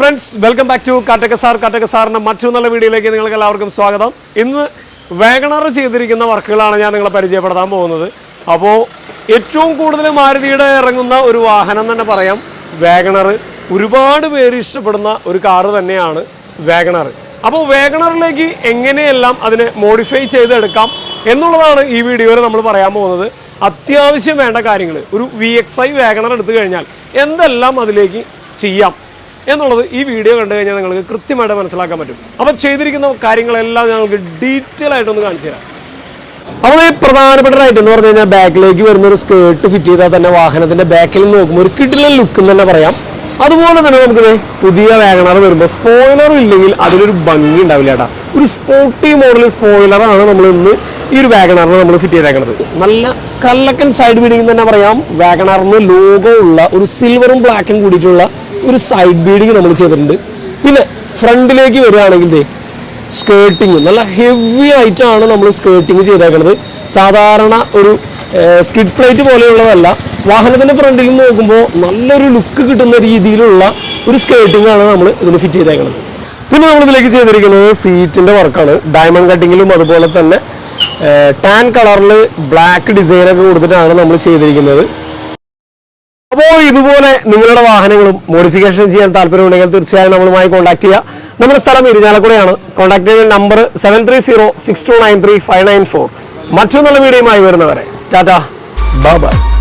Friends welcome back to Kattaka sir Kattaka സാറിന്റെ മറ്റൊരു നല്ല വീഡിയോയിലേക്ക് നിങ്ങൾക്ക് എല്ലാവർക്കും സ്വാഗതം. ഇന്ന് വേഗണർ ചെയ്തിരിക്കുന്ന വർക്കുകളാണ് ഞാൻ നിങ്ങളെ പരിചയപ്പെടുത്താൻ പോകുന്നത്. അപ്പോൾ ഏറ്റവും കൂടുതൽ മാരുതിയുടെ ഇറങ്ങുന്ന ഒരു വാഹനം തന്നെ പറയാം. വേഗണർ ഒരുപാട് പേര് ഇഷ്ടപ്പെടുന്ന ഒരു കാറ് തന്നെയാണ് വേഗണർ അപ്പോൾ വേഗണറിലേക്ക് എങ്ങനെയെല്ലാം അതിനെ മോഡിഫൈ ചെയ്തെടുക്കാം എന്നുള്ളതാണ് ഈ വീഡിയോയിൽ നമ്മൾ പറയാൻ പോകുന്നത്. അത്യാവശ്യം വേണ്ട കാര്യങ്ങൾ ഒരു വി എക്സ് ഐ വേഗണർ എടുത്തു കഴിഞ്ഞാൽ എന്തെല്ലാം അതിലേക്ക് ചെയ്യാം? എന്നുള്ളത് ഈ വീഡിയോ കണ്ടു കഴിഞ്ഞാൽ നിങ്ങൾക്ക് കൃത്യമായിട്ട് മനസ്സിലാക്കാൻ പറ്റും. അപ്പോൾ ചെയ്തിരിക്കുന്ന കാര്യങ്ങളെല്ലാം ഞങ്ങൾക്ക് ഡീറ്റെയിൽ ആയിട്ടൊന്ന് കാണിച്ചു തരാം. അപ്പോൾ ഈ പ്രധാനപ്പെട്ട റൈറ്റ് എന്ന് പറഞ്ഞു കഴിഞ്ഞാൽ ബാക്കിലേക്ക് വരുന്ന ഒരു സ്കേർട്ട് ഫിറ്റ് ചെയ്താൽ തന്നെ വാഹനത്തിന്റെ ബാക്കിൽ നോക്കുമ്പോൾ ഒരു കിടിലൻ ലുക്ക് എന്ന് തന്നെ പറയാം. അതുപോലെ തന്നെ നമുക്ക് പുതിയ വാഗണർ വരുമ്പോൾ സ്പോയിലർ ഇല്ലെങ്കിൽ അതിലൊരു ഭംഗി ഉണ്ടാവില്ല ചേട്ടാ ഒരു സ്പോർട്ടി മോഡൽ സ്പോയിലറാണ് നമ്മൾ ഇന്ന് ഈ ഒരു വാഗണറിന് നമ്മൾ ഫിറ്റ് ചെയ്തേക്കുന്നത് നല്ല കല്ലക്കൻ സൈഡ് വീടിങ് തന്നെ പറയാം. വാഗണറിന് ലോഗോ ഉള്ള ഒരു സിൽവറും ബ്ലാക്കും കൂടിയിട്ടുള്ള ഒരു സൈഡ് ബീഡിങ് നമ്മൾ ചെയ്തിട്ടുണ്ട്. പിന്നെ ഫ്രണ്ടിലേക്ക് വരികയാണെങ്കിൽ ദേ സ്കേർട്ടിങ് നല്ല ഹെവി ആയിട്ടാണ് നമ്മൾ സ്കേർട്ടിങ് ചെയ്തേക്കുന്നത് സാധാരണ ഒരു സ്കിഡ് പ്ലേറ്റ് പോലെയുള്ളതല്ല. വാഹനത്തിന്റെ ഫ്രണ്ടിൽ നിന്ന് നോക്കുമ്പോൾ നല്ലൊരു ലുക്ക് കിട്ടുന്ന രീതിയിലുള്ള ഒരു സ്കേർട്ടിംഗ് ആണ് നമ്മൾ ഇതിന് ഫിറ്റ് ചെയ്തേക്കുന്നത് പിന്നെ നമ്മൾ ഇതിലേക്ക് ചെയ്തിരിക്കുന്നത് സീറ്റിന്റെ വർക്കാണ് ഡയമണ്ട് കട്ടിങ്ങിലും അതുപോലെ തന്നെ ടാൻ കളറിൽ ബ്ലാക്ക് ഡിസൈനൊക്കെ കൊടുത്തിട്ടാണ് നമ്മൾ ചെയ്തിരിക്കുന്നത്. അപ്പോൾ ഇതുപോലെ നിങ്ങളുടെ വാഹനങ്ങളും മോഡിഫിക്കേഷൻ ചെയ്യാൻ താല്പര്യമുണ്ടെങ്കിൽ തീർച്ചയായും നമ്മളുമായി കോൺടാക്ട് ചെയ്യുക നമ്മുടെ സ്ഥലം ഇരിഞ്ഞാലക്കുടയാണ് കോൺടാക്ട് ചെയ്യുന്ന number seven three zero six two nine three five nine four മറ്റൊന്നുള്ള വീഡിയോയുമായി വരുന്നവരെ. ടാറ്റ. ബൈ